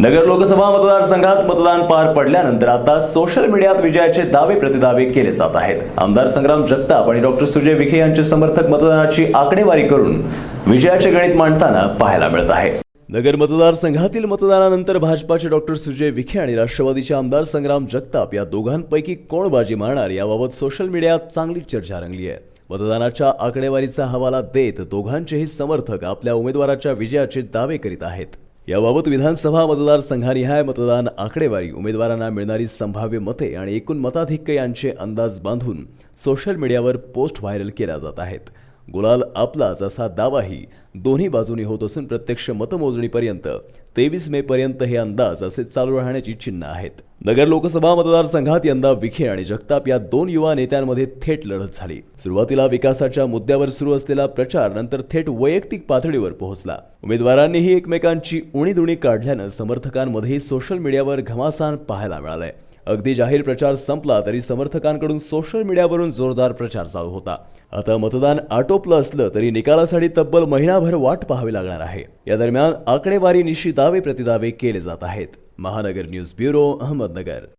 नगर लोकसभा मतदारसंघात मतदान पार पडल्यानंतर आता सोशल मीडियात विजयाचे दावे प्रतिदावे केले जात आहेत. आमदार संग्राम जगताप आणि डॉक्टर सुजय विखे यांचे समर्थक मतदानाची आकडेवारी करून विजयाचे गणित मांडताना पाहायला मिळत आहे. नगर मतदारसंघातील मतदानानंतर भाजपाचे डॉक्टर सुजय विखे आणि राष्ट्रवादीचे आमदार संग्राम जगताप या दोघांपैकी कोण बाजी मारणार याबाबत सोशल मीडियात चांगली चर्चा रंगली आहे. मतदानाच्या आकडेवारीचा हवाला देत दोघांचेही समर्थक आपल्या उमेदवाराच्या विजयाचे दावे करीत आहेत. याबाबत विधानसभा मतदारसंघानिहाय मतदान आकडेवारी उमेदवारांना मिळणारी संभाव्य मते आणि एकूण मताधिक्य यांचे अंदाज बांधून सोशल मीडियावर पोस्ट व्हायरल केल्या जात आहेत. गुलाल आपलाच असा दावाही दोन्ही बाजूनी होत असून प्रत्यक्ष मतमोजणीपर्यंत तेवीस मे पर्यंत हे अंदाज असे चालू राहण्याची चिन्ह आहेत. नगर लोकसभा मतदारसंघात यंदा विखे आणि जगताप या दोन युवा नेत्यांमध्ये थेट लढत झाली. सुरुवातीला विकासाच्या मुद्द्यावर सुरू असलेला प्रचार नंतर थेट वैयक्तिक पातळीवर पोहोचला. उमेदवारांनीही एकमेकांची उणीदुणी काढल्यानं समर्थकांमध्येही सोशल मीडियावर घमासान पाहायला मिळालंय. अगदी जाहीर प्रचार संपला तरी समर्थकांकडून सोशल मीडियावरून जोरदार प्रचार चालू होता. आता मतदान आटोपलं असलं तरी निकालासाठी तब्बल महिनाभर वाट पाहावी लागणार आहे. या दरम्यान आकडेवारी निशी दावे प्रतिदावे केले जात आहेत. महानगर न्यूज ब्युरो अहमदनगर।